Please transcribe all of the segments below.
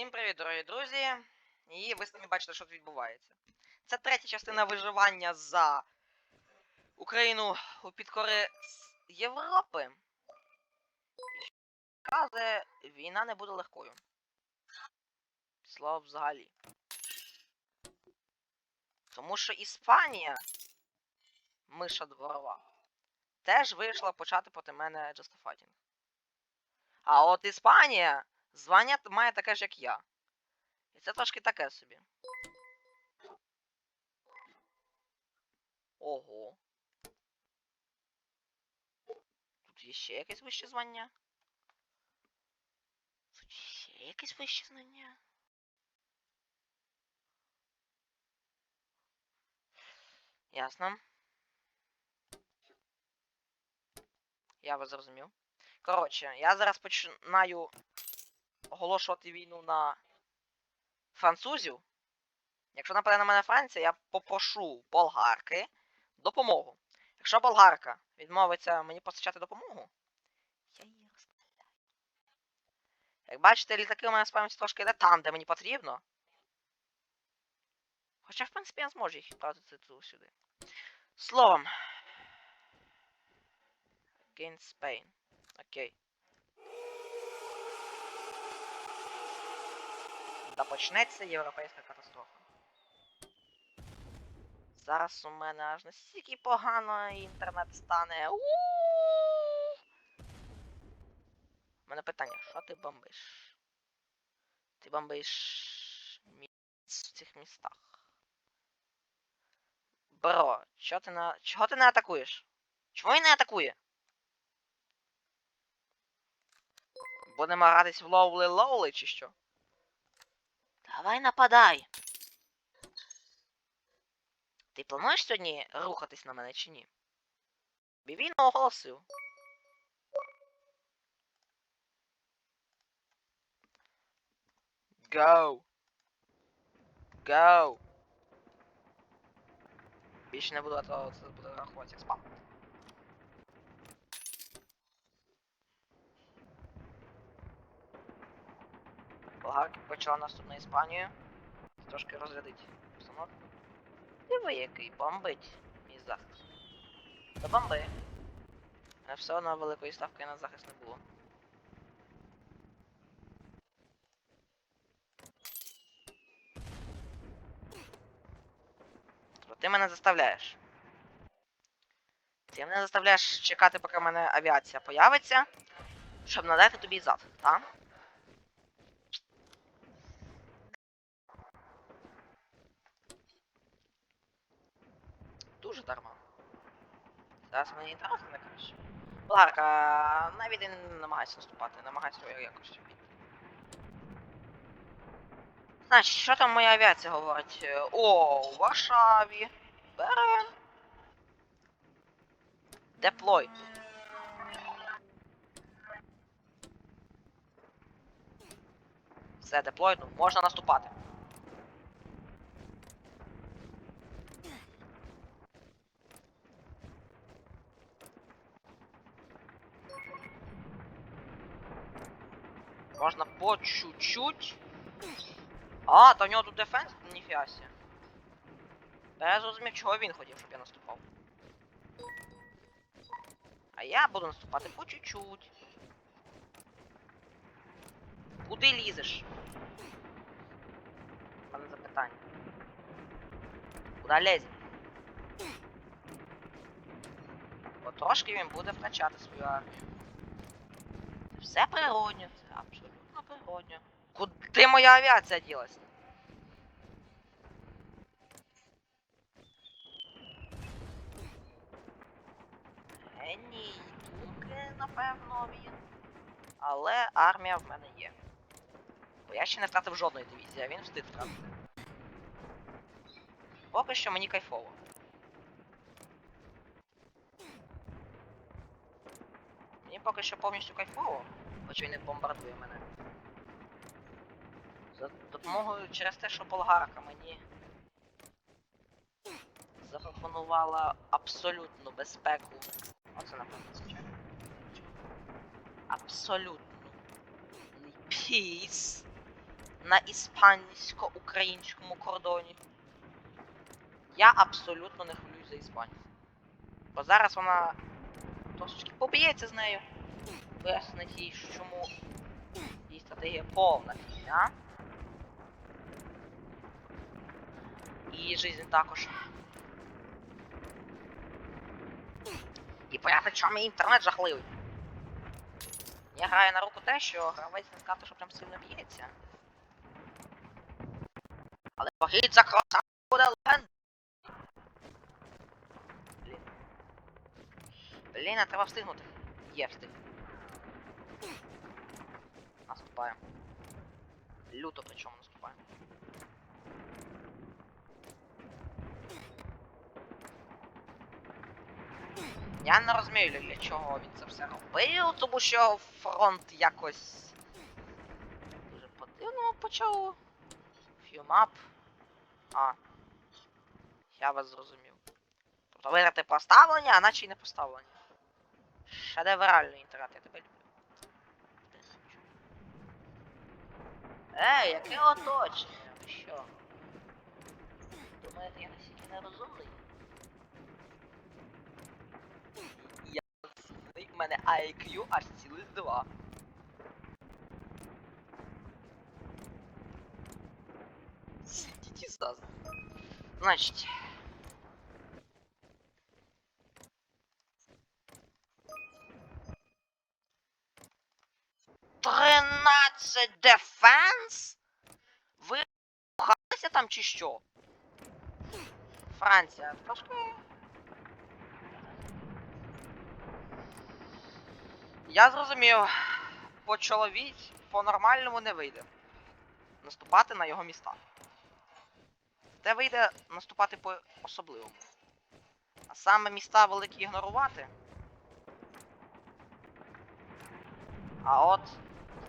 Всім привіт, дорогі друзі! І ви самі бачите, що тут відбувається. Це третя частина виживання за Україну у підкори Європи. Каже, війна не буде легкою. Слово взагалі. Тому що Іспанія, миша дворова, теж вирішила почати проти мене Justifighting. А от Іспанія звання т- має таке ж, як я. І це трошки таке собі. Ого. Тут є ще якесь вище звання. Тут ще якесь вище звання. Ясно. Я вас зрозумів. Коротше, я зараз починаю оголошувати війну на французів. Якщо нападе на мене Франція, я попрошу болгарки допомогу. Якщо болгарка відмовиться мені постачати допомогу, я її розстріляю. Як бачите, літаки у мене спам'ять трошки йде там, де мені потрібно. Хоча, в принципі, я зможу їх відправити сюди. Словом. Against Spain. Окей. Та почнеться європейська катастрофа. Зараз у мене аж настільки погано інтернет стане. У мене питання, що ти бомбиш? Ти бомбиш міст в цих містах. Бро, чого ти на. Чого ти не атакуєш? Чому він не атакує? Будемо гратись в ловли ловли чи що? Давай нападай. Ти плануєш сьогодні рухатись на мене чи ні? Бі він оголосив. Go. Go. Більше не буду, а то це буде рахуватися спам. Болгарка почала наступ на Іспанію. Трошки розрядить обстановку. Диви, який бомбить мій захист. Та бомби. Але все одно великої ставки на захист не було. Ти мене заставляєш. Ти мене заставляєш чекати, поки в мене авіація появиться, щоб надати тобі зад, так? Дуже дарма. Зараз мені трохи не краще. Болгарка, навіть і не намагайся наступати, намагайся своєю якось обійти. Значить, що там моя авіація говорить? О, у Варшаві. Бере. Деплой. Все, деплой, ну, можна наступати. Можна по чуть-чуть. А, то в нього тут дефенс? Ніфіга сі. Та я зрозумів, чого він хотів, щоб я наступав. А я буду наступати по чуть-чуть. Куди лізеш? Пане запитання. Куди лезь? Потрошки він буде втрачати свою армію. Все природньо, це абсолютно природньо. Куди моя авіація ділась? Геній думки, напевно, він. Але армія в мене є. Бо я ще не втратив жодної дивізії, а він встиг втратити. Поки що мені кайфово. Поки що повністю кайфово, хоч він не бомбардує мене. За допомогою через те, що болгарка мені запропонувала абсолютну безпеку. Оце напевно звичайно. Абсолютну. Піс. на іспансько-українському кордоні. Я абсолютно не хвилююсь за Іспанію. Бо зараз вона трошечки поб'ється з нею. Пояснить їй, чому її стратегія повна фігня. І жизнь також. І пояснить, чому мій інтернет жахливий. Я граю на руку те, що гравець не сказати, що прям сильно б'ється. Але похід за Блін, треба встигнути. Є встиг. Наступаємо. Люто причому наступаємо. Я не розумію, для чого він це все робив, тому що фронт якось дуже по-дивному почав. Фьюмап. А. Я вас зрозумів. Тобто виграти поставлення, а наче й не поставлення. Шедевральний інтернет, я тебе люблю. Ей, яке оточення? Ви що? Думаєте, я настільки нерозумний? Я розумний, в мене IQ аж цілих два. Сидіть і зас. Значить. Тринадцять дефенс? Ви рухалися там чи що? Франція, трошки. Я зрозумів. По чоловіць по-нормальному не вийде. Наступати на його міста. Те вийде наступати по особливому. А саме міста великі ігнорувати. А от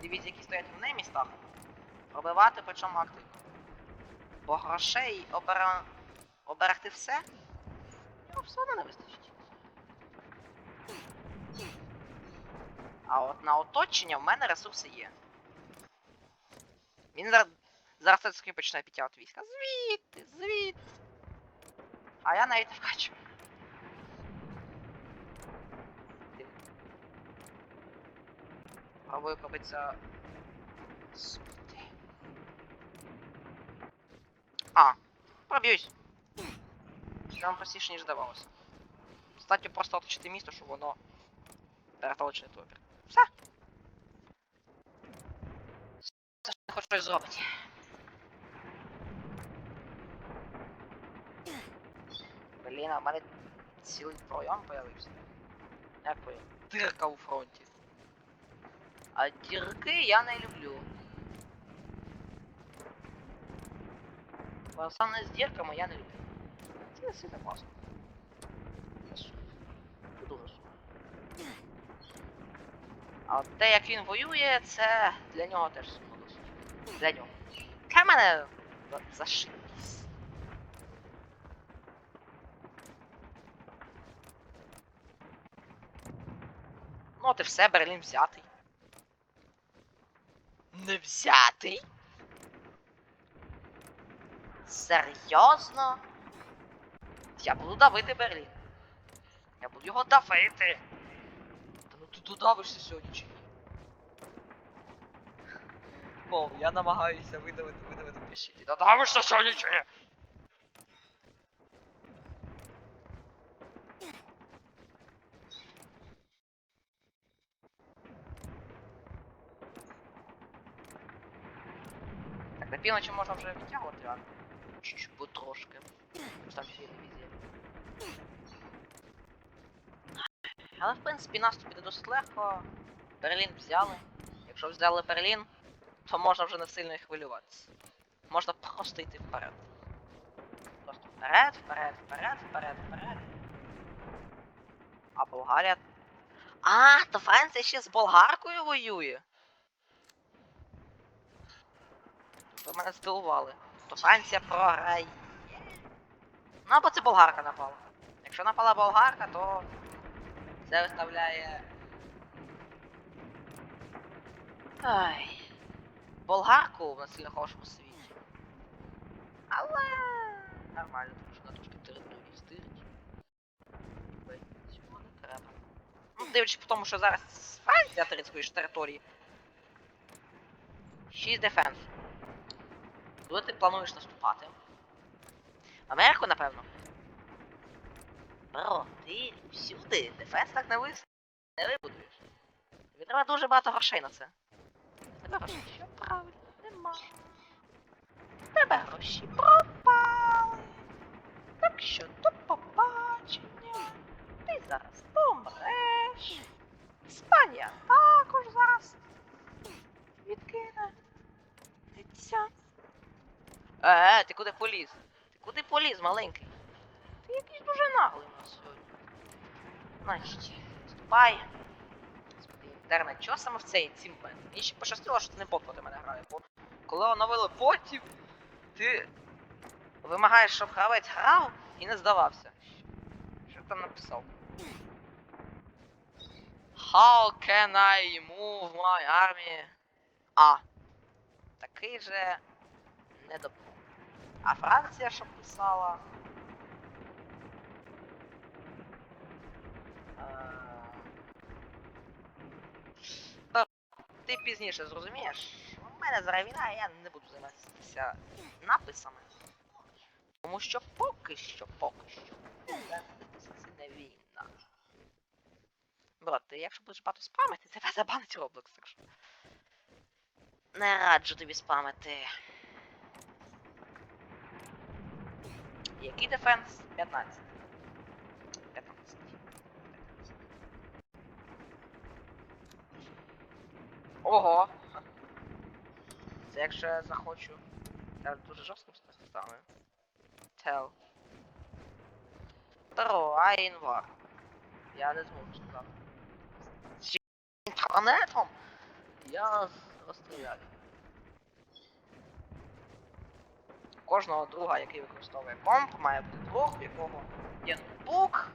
дивізії, які стоять в не містах, пробивати причому активно. Бо грошей обера... оберегти все, ну все одно не вистачить. А от на оточення в мене ресурси є. Він зараз, зараз таки почне підтягувати війська. Звідти, звідти. А я навіть не вкачую. Пробую пробитися сюди. А, проб'юсь. Нам простіше, ніж здавалося. Достатньо просто оточити місто, щоб воно перестало чинити опір. Все. Це ж не хоч щось зробить. Блін, а в мене цілий пройом появився. Як пройом? Дирка у фронті. А дірки я не люблю. Саме з дірками я не люблю. Це сильно класно. Ж дуже. А те, як він воює, це для нього теж сумно досить. Для нього. Для мене за- зашибісь. Ну, от і все, Берлін взятий. Не взятий? Серйозно? Я буду давити Берлін. Я буду його давити. Та ну ти додавишся сьогодні чи? Мов, я намагаюся видавити, видавити пиші. Ти додавишся сьогодні чи? Півночі можна вже відтягувати? Чуть-чуть, бо трошки. Там ще є дивізія. Але в принципі наступ іде досить легко. Берлін взяли. Якщо взяли Берлін, то можна вже не сильно і хвилюватися. Можна просто йти вперед. Просто вперед, вперед, вперед, вперед, вперед. А Болгарія. А, то Франція ще з болгаркою воює. Ви мене здивували. То Франція програє. Ну або це болгарка напала. Якщо напала болгарка, то це виставляє. Ай. болгарку в насильно хорошому світі. Але нормально, тому що вона трошки території стирить. Ой, Цього не треба. Ну, дивлячись по тому, що зараз Франція території території. 6 дефенс. Куди ти плануєш наступати? Америку, напевно. Бро, ти всюди. Дефенс так не вис... не вибудуєш. Тобі треба дуже багато грошей на це. Тебе грошей що правильно? Нема. Тебе гроші пропали. Так що до побачення. Ти зараз помреш. Іспанія також зараз відкине. Дитя. Е, ти куди поліз? Ти куди поліз, маленький? Ти якийсь дуже наглий у нас сьогодні. Значить, ступай. Інтернет, чого саме в цей момент? Мені ще пощастило, що це не бот проти мене грає, бо коли оновили ботів, ти вимагаєш, щоб гравець грав і не здавався. Що там написав? How can I move my army? А. Такий же не доп... А Франція що писала? Е, та Ти пізніше зрозумієш. У мене зараз війна, я не буду займатися написами. Тому що поки що, поки що. Це не війна. Брат, ти якщо будеш багато спамити, тебе забанить Roblox, так що. Не раджу тобі спамити. Який дефенс? 15. 15. Ого! Це якщо я захочу. Я дуже жорстким стану. Tell. Таро, Айнвар. Я не зможу сказати. З інтернетом? Я розстріляю. Кожного друга, який використовує комп, має бути друг, в якого є ноутбук.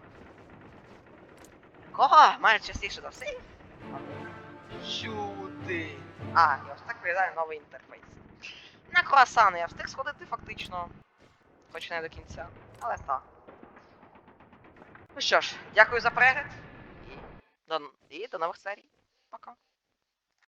Якого має частіше за все. Сюди. А, і ось так виглядає новий інтерфейс. На круасани я встиг сходити фактично. Хоч не до кінця. Але так. Ну що ж, дякую за перегляд. І до, і до нових серій. Пока.